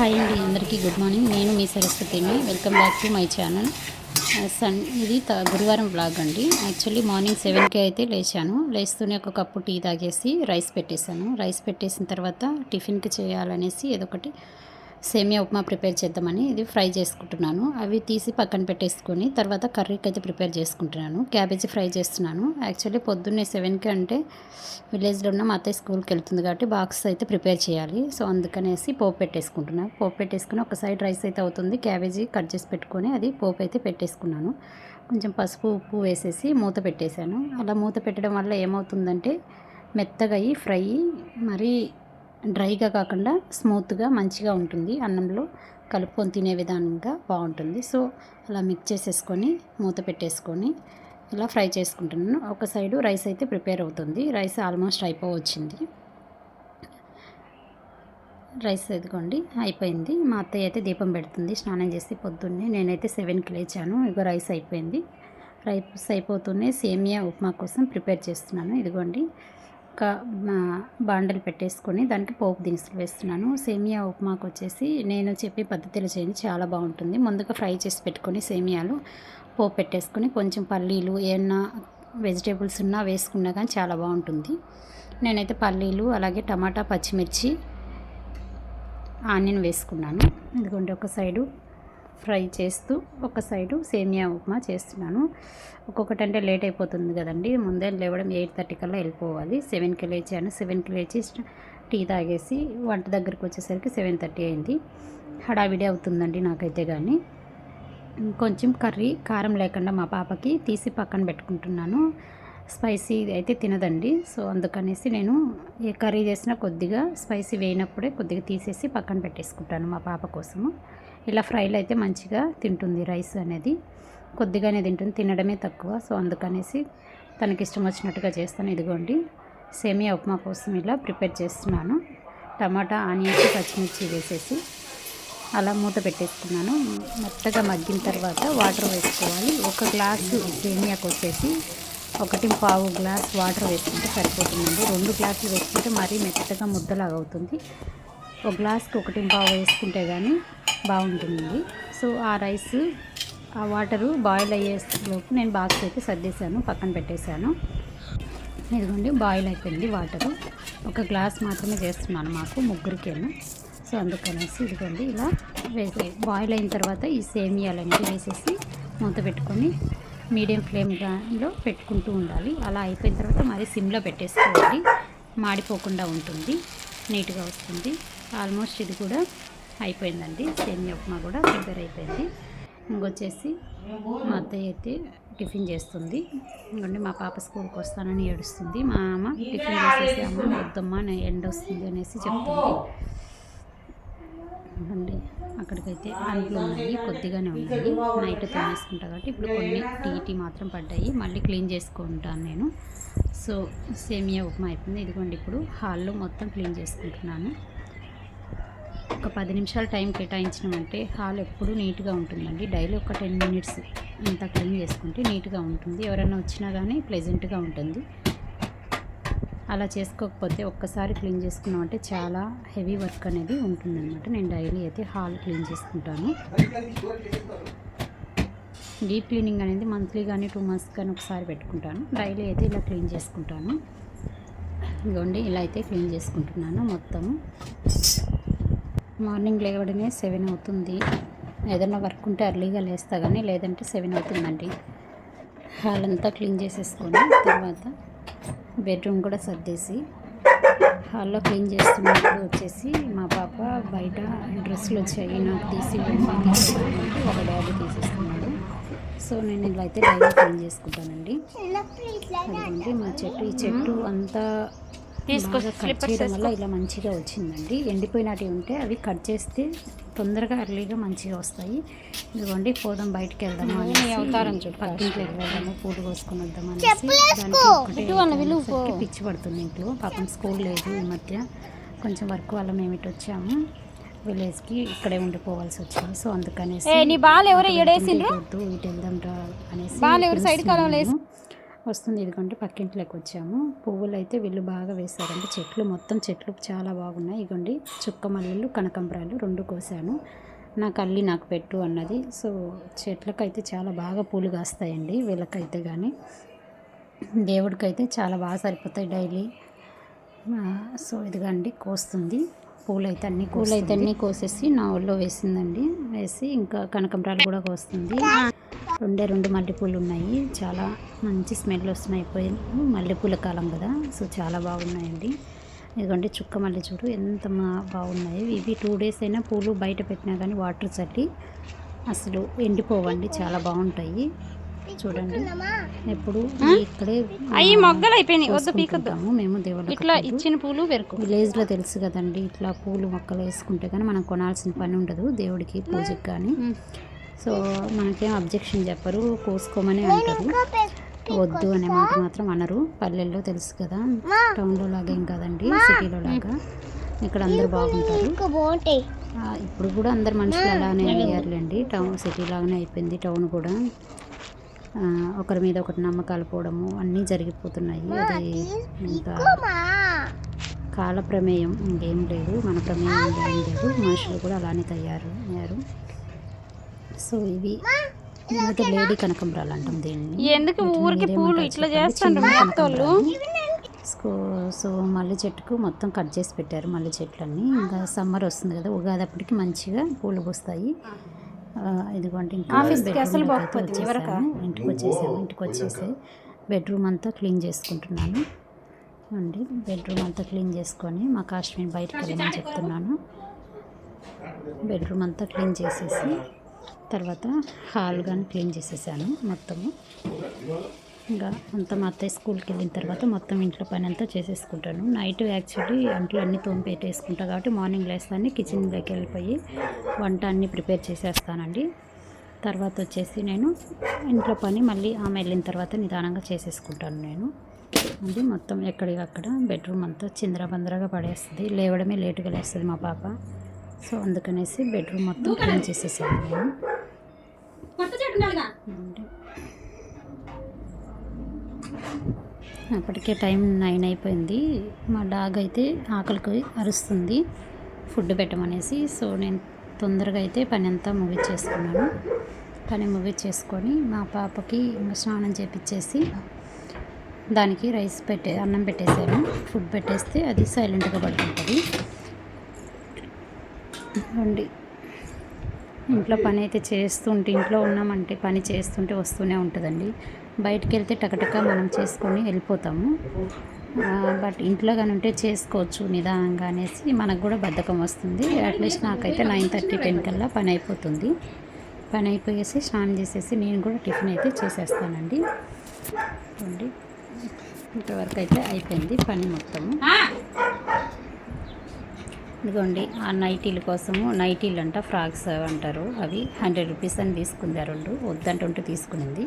Hi అండి అందరికీ good morning. నేను మీ సరస్వతిని. Welcome back to my channel. Sun ఇది గురువారం బ్లాగ్ అండి. యాక్చువల్లీ మార్నింగ్ సెవెన్కి అయితే లేచాను. లేస్తూనే ఒక కప్పు టీ తాగేసి రైస్ పెట్టేశాను. రైస్ పెట్టేసిన తర్వాత టిఫిన్కి చేయాలనేసి ఏదో ఒకటి సేమియా ఉప్మా ప్రిపేర్ చేద్దామని ఇది ఫ్రై చేసుకుంటున్నాను. అవి తీసి పక్కన పెట్టేసుకొని తర్వాత కర్రీకి అయితే ప్రిపేర్ చేసుకుంటున్నాను. క్యాబేజీ ఫ్రై చేస్తున్నాను. యాక్చువల్లీ పొద్దున్నే సెవెన్కి అంటే విలేజ్లో ఉన్న మా అత్తయ్య స్కూల్కి వెళ్తుంది కాబట్టి బాక్స్ అయితే ప్రిపేర్ చేయాలి. సో అందుకనేసి పోపు పెట్టేసుకుంటున్నాను పోపు పెట్టేసుకుని ఒక సైడ్ రైస్ అయితే అవుతుంది. క్యాబేజీ కట్ చేసి పెట్టుకొని అది పోపు అయితే పెట్టేసుకున్నాను. కొంచెం పసుపు ఉప్పు వేసేసి మూత పెట్టేశాను. అలా మూత పెట్టడం వల్ల ఏమవుతుందంటే మెత్తగా అయ్యి ఫ్రై మరీ డ్రైగా కాకుండా స్మూత్గా మంచిగా ఉంటుంది. అన్నంలో కలుపుకొని తినే విధానంగా బాగుంటుంది. సో అలా మిక్స్ చేసేసుకొని మూత పెట్టేసుకొని ఇలా ఫ్రై చేసుకుంటున్నాను. ఒక సైడు రైస్ అయితే ప్రిపేర్ అవుతుంది. రైస్ ఆల్మోస్ట్ అయిపోవచ్చింది. రైస్ ఎదుకోండి అయిపోయింది. మా అత్తయ్య అయితే దీపం పెడుతుంది. స్నానం చేసి పొద్దున్నే నేనైతే సెవెన్కి లేచాను. ఇగో రైస్ అయిపోయింది. రైస్ అయిపోతూనే సేమియా ఉప్మా కోసం ప్రిపేర్ చేస్తున్నాను. ఇదిగోండి ఒక బాండలు పెట్టేసుకొని దానికి పోపు దినుసులు వేస్తున్నాను. సేమియా ఉప్మాకు వచ్చేసి నేను చెప్పే పద్ధతిలో చేయండి చాలా బాగుంటుంది. ముందుగా ఫ్రై చేసి పెట్టుకొని సేమియాలు పోపు పెట్టేసుకొని కొంచెం పల్లీలు ఏమన్నా వెజిటేబుల్స్ ఉన్నా వేసుకున్నా కానీ చాలా బాగుంటుంది. నేనైతే పల్లీలు అలాగే టమాటా పచ్చిమిర్చి ఆనియన్ వేసుకున్నాను. ఎందుకంటే ఒక సైడు. ఫ్రై చేస్తూ ఒక సైడు సేమియా ఉప్మా చేస్తున్నాను. ఒక్కొక్కటి అంటే లేట్ అయిపోతుంది కదండి. ముందే లేవడం ఎయిట్ థర్టీ కల్లా వెళ్ళిపోవాలి. సెవెన్కి లేచాను. సెవెన్కి లేచి టీ తాగేసి వంట దగ్గరికి వచ్చేసరికి సెవెన్ థర్టీ అయింది. హడావిడి అవుతుందండి నాకైతే కానీ కొంచెం కర్రీ కారం లేకుండా మా పాపకి తీసి పక్కన పెట్టుకుంటున్నాను. స్పైసీ అయితే తినదండి. సో అందుకనేసి నేను ఏ కర్రీ చేసినా కొద్దిగా స్పైసీ వేయినప్పుడే కొద్దిగా తీసేసి పక్కన పెట్టేసుకుంటాను మా పాప కోసము. ఇలా ఫ్రైలు అయితే మంచిగా తింటుంది రైస్ అనేది. కొద్దిగానే తింటుంది తినడమే తక్కువ. సో అందుకనేసి తనకి ఇష్టం వచ్చినట్టుగా చేస్తాను. ఇదిగోండి సేమియా ఉప్మా కోసం ఇలా ప్రిపేర్ చేస్తున్నాను. టమాటా ఆనియన్స్ పచ్చిమిర్చి వేసేసి అలా మూత పెట్టేస్తున్నాను. మెత్తగా మగ్గిన తర్వాత వాటర్ వేసుకోవాలి. ఒక గ్లాసు సేమియాకి వచ్చేసి ఒకటి పావు గ్లాస్ వాటర్ వేసుకుంటే సరిపోతుందండి. రెండు గ్లాసులు వేసుకుంటే మరీ మెత్తగా ముద్దలాగా అవుతుంది. ఒక గ్లాస్కి ఒకటి పావు వేసుకుంటే కానీ బాగుంటుంది. సో ఆ రైస్ ఆ వాటరు బాయిల్ అయ్యేలోపు నేను బాక్స్ అయితే సర్దేశాను పక్కన పెట్టేశాను. ఇదిగోండి బాయిల్ అయిపోయింది వాటరు. ఒక గ్లాస్ మాత్రమే చేస్తున్నాను మాకు ముగ్గురికేను. సో అందుకనేసి ఇదిగోండి ఇలా వేసే బాయిల్ అయిన తర్వాత ఈ సేమియాలన్నీ వేసేసి మూత పెట్టుకొని మీడియం ఫ్లేమ్లో పెట్టుకుంటూ ఉండాలి. అలా అయిపోయిన తర్వాత మరి సిమ్లో పెట్టేసుకోవాలి. మాడిపోకుండా ఉంటుంది నీట్గా వస్తుంది. ఆల్మోస్ట్ ఇది కూడా అయిపోయిందండి. సేమియా ఉప్మా కూడా ప్రిపేర్ అయిపోయింది. ఇంకొచ్చేసి మా అత్తయ్య అయితే టిఫిన్ చేస్తుంది. ఇంకోండి మా పాప స్కూల్కి వస్తానని ఏడుస్తుంది. మా అమ్మ టిఫిన్ చేసేసి అమ్మ వద్దమ్మా నా ఎండ వస్తుంది అనేసి చెప్తుంది. అండి అక్కడికైతే అంట్లు ఉన్నాయి కొద్దిగానే ఉన్నాయి. నైట్ తినేసుకుంటా కాబట్టి ఇప్పుడు కొన్ని టీ టీ మాత్రం పడ్డాయి. మళ్ళీ క్లీన్ చేసుకుంటాను నేను. సో సేమియా ఉప్మా అయిపోయింది. ఇదిగోండి ఇప్పుడు హాల్లో మొత్తం క్లీన్ చేసుకుంటున్నాను. పది నిమిషాలు టైం కేటాయించినామంటే హాల్ ఎప్పుడు నీట్గా ఉంటుందండి. డైలీ ఒక టెన్ మినిట్స్ ఇంత క్లీన్ చేసుకుంటే నీట్గా ఉంటుంది. ఎవరైనా వచ్చినా కానీ ప్లెజెంట్గా ఉంటుంది. అలా చేసుకోకపోతే ఒక్కసారి క్లీన్ చేసుకున్నామంటే చాలా హెవీ వర్క్ అనేది ఉంటుందన్నమాట. నేను డైలీ అయితే హాల్ క్లీన్ చేసుకుంటాను. డీప్ క్లీనింగ్ అనేది మంత్లీ కానీ టూ మంత్స్ కానీ ఒకసారి పెట్టుకుంటాను. డైలీ అయితే ఇలా క్లీన్ చేసుకుంటాను. ఇదిగోండి ఇలా అయితే క్లీన్ చేసుకుంటున్నాను మొత్తము. మార్నింగ్ లేవడమే సెవెన్ అవుతుంది. ఏదైనా వర్క్ ఉంటే అర్లీగా లేస్తా కానీ లేదంటే సెవెన్ అవుతుందండి. హాల్ అంతా క్లీన్ చేసేసుకొని తర్వాత బెడ్రూమ్ కూడా సర్దేసి హాల్లో క్లీన్ చేస్తున్నప్పుడు వచ్చేసి మా పాప బయట డ్రెస్సులు వచ్చాయి. నాకు తీసి ఒక డాడీ తీసేస్తున్నాడు. సో నేను ఇలా అయితే డైలీ క్లీన్ చేసుకుంటానండి. మా చెట్టు. ఈ చెట్టు అంతా కట్ చేయడం వల్ల ఇలా మంచిగా వచ్చిందండి. ఎండిపోయినవి ఉంటే అవి కట్ చేస్తే తొందరగా ఎర్లీగా మంచిగా వస్తాయి. ఇదిగోండి పోదాం బయటికి వెళ్దాము అవతారం చూడు పక్కింట్లోకి వెళ్దాము పూలు కోసుకొని వద్దాము అనేసి సరికి పిచ్చి పడుతుంది ఇంట్లో. పాపం స్కూల్ లేదు ఈ మధ్య. కొంచెం వర్క్ వల్ల మేము ఇటు వచ్చాము. విలేజ్కి ఇక్కడే ఉండిపోవాల్సి వచ్చింది. సో అందుకనేసి నీ బాల్ ఎవరో ఎడేసిండ్రు వద్దు, ఇటు వెళ్దాం రా అనేసి బాల్ ఎవరు సైడ్ కాలంలో పిలుస్తున్నాను. వస్తుంది. ఇదిగోండి పక్కింట్లోకి వచ్చాము. పువ్వులు అయితే వీళ్ళు బాగా వేశారండి. చెట్లు మొత్తం చెట్లు చాలా బాగున్నాయి. ఇదిగోండి చుక్క మల్లెలు కనకంబరాలు రెండు కోసాను. నాకు అల్లి నాకు పెట్టు అన్నది. సో చెట్లకైతే చాలా బాగా పూలు కాస్తాయండి వీళ్ళకైతే కానీ దేవుడికైతే చాలా బాగా సరిపోతాయి డైలీ. సో ఇదిగండి కోస్తుంది. పూలు అయితే అన్ని పూలు అయితే అన్నీ కోసేసి నా ఒళ్ళో వేసిందండి. వేసి ఇంకా కనకంబరాలు కూడా కోస్తుంది. రెండే రెండు మల్లెపూలు ఉన్నాయి. చాలా మంచి స్మెల్ వస్తున్నాయి. పోయి మల్లెపూల కాలం కదా. సో చాలా బాగున్నాయండి. ఇదిగోండి చుక్క మల్లె చూడు. ఎంత బాగున్నాయి. ఇవి టూ డేస్ అయినా పూలు బయట పెట్టినా కానీ వాటర్ చల్లి అసలు ఎండిపోవండి. చాలా బాగుంటాయి. చూడండి. ఎప్పుడు ఇక్కడే అయ్యి మొగ్గలు అయిపోయినాయి. వద్దు మేము దేవుళ్ళ ఇట్లా ఇచ్చిన పూలు పెరుకు. విలేజ్లో తెలుసు కదండి. ఇట్లా పూలు మొక్కలు వేసుకుంటే కానీ మనం కొనాల్సిన పని ఉండదు. దేవుడికి పూజకి కానీ. సో మనకేం అబ్జెక్షన్ చెప్పరు కోసుకోమని అంటారు. వద్దు అనే మాట మాత్రం అనరు. పల్లెల్లో తెలుసు కదా టౌన్లో లాగా ఏం కాదండి సిటీలో లాగా. ఇక్కడ అందరు బాగుంటారు. ఇప్పుడు కూడా అందరు మనుషులు అలానే అయ్యారులేండి. టౌన్ సిటీ లాగానే అయిపోయింది టౌన్ కూడా. ఒకరి మీద ఒకటి నమ్మకాలు పోవడము అన్నీ జరిగిపోతున్నాయి. అది ఇంకా కాల ప్రమేయం ఇంకేం లేదు మన ప్రమేయం ఏం లేదు. మనుషులు కూడా అలానే తయారు అయ్యారు సో ఇవి లేడీ కనకంబరాలు అంటాం దీన్ని. ఎందుకు ఊరికి పూలు ఇట్లా కనకాంబరాలు. సో సో మల్లె చెట్టుకు మొత్తం కట్ చేసి పెట్టారు మల్లె చెట్లన్నీ. ఇంకా సమ్మర్ వస్తుంది కదా ఉగాది అప్పటికి మంచిగా పూలు పూస్తాయి. ఆ, ఇదిగోండి ఇంకా? వచ్చేసాము. ఇంటికి వచ్చేసాము ఇంటికి వచ్చేసి బెడ్రూమ్ అంతా క్లీన్ చేసుకుంటున్నాను. అండి బెడ్రూమ్ అంతా క్లీన్ చేసుకొని మా కాశ్మీర్ బయటకు వెళ్ళమని చెప్తున్నాను. బెడ్రూమ్ అంతా క్లీన్ చేసేసి తర్వాత హాల్ కానీ క్లీన్ చేసేసాను మొత్తము. ఇంకా అంతా మా అత్తయ్య స్కూల్కి వెళ్ళిన తర్వాత మొత్తం ఇంట్లో పని అంతా చేసేసుకుంటాను. నైట్ యాక్చువల్లీ అంట్లో అన్నీ తోమి పెట్టేసుకుంటా కాబట్టి మార్నింగ్ లేస్తాను కిచెన్లోకి వెళ్ళిపోయి వంట అన్నీ ప్రిపేర్ చేసేస్తానండి. తర్వాత వచ్చేసి నేను ఇంట్లో పని మళ్ళీ ఆమె వెళ్ళిన తర్వాత నిదానంగా చేసేసుకుంటాను నేను. అది మొత్తం ఎక్కడికక్కడ బెడ్రూమ్ అంతా చిందరబందరగా పడేస్తుంది. లేవడమే లేటుగా లేస్తుంది మా పాప. సో అందుకనేసి బెడ్రూమ్ మొత్తం క్లీన్ చేసేసాను నేను. అప్పటికే టైం నైన్ అయిపోయింది. మా డాగ్ అయితే ఆకలికి అరుస్తుంది. ఫుడ్ పెట్టమనేసి సో నేను తొందరగా అయితే పని అంతా ముగించేసుకున్నాను పని ముగించేసుకొని మా పాపకి స్నానం చేపించేసి దానికి రైస్ పెట్టే అన్నం పెట్టేసాను. ఫుడ్ పెట్టేస్తే అది సైలెంట్గా పడుకుంటుంది. అండి ఇంట్లో పని అయితే చేస్తుంటే ఇంట్లో ఉన్నామంటే పని చేస్తుంటే వస్తూనే ఉంటుందండి. బయటికి వెళ్తే టకటక మనం చేసుకొని వెళ్ళిపోతాము. బట్ ఇంట్లో కానీ ఉంటే చేసుకోవచ్చు నిదానంగా అనేసి మనకు కూడా బద్ధకం వస్తుంది. అట్లీస్ట్ నాకైతే నైన్ థర్టీ టెన్ కల్లా పని అయిపోతుంది పని అయిపోయేసి స్నానం చేసేసి నేను కూడా టిఫిన్ అయితే చేసేస్తానండి. ఇంతవరకు అయితే అయిపోయింది పని మొత్తము. ఇదిగోండి ఆ నైటీల కోసము నైటీలు అంట ఫ్రాక్స్ అంటారు అవి. హండ్రెడ్ రూపీస్ అని తీసుకుంది ఆ రెండు వద్దంటుంటే తీసుకునింది.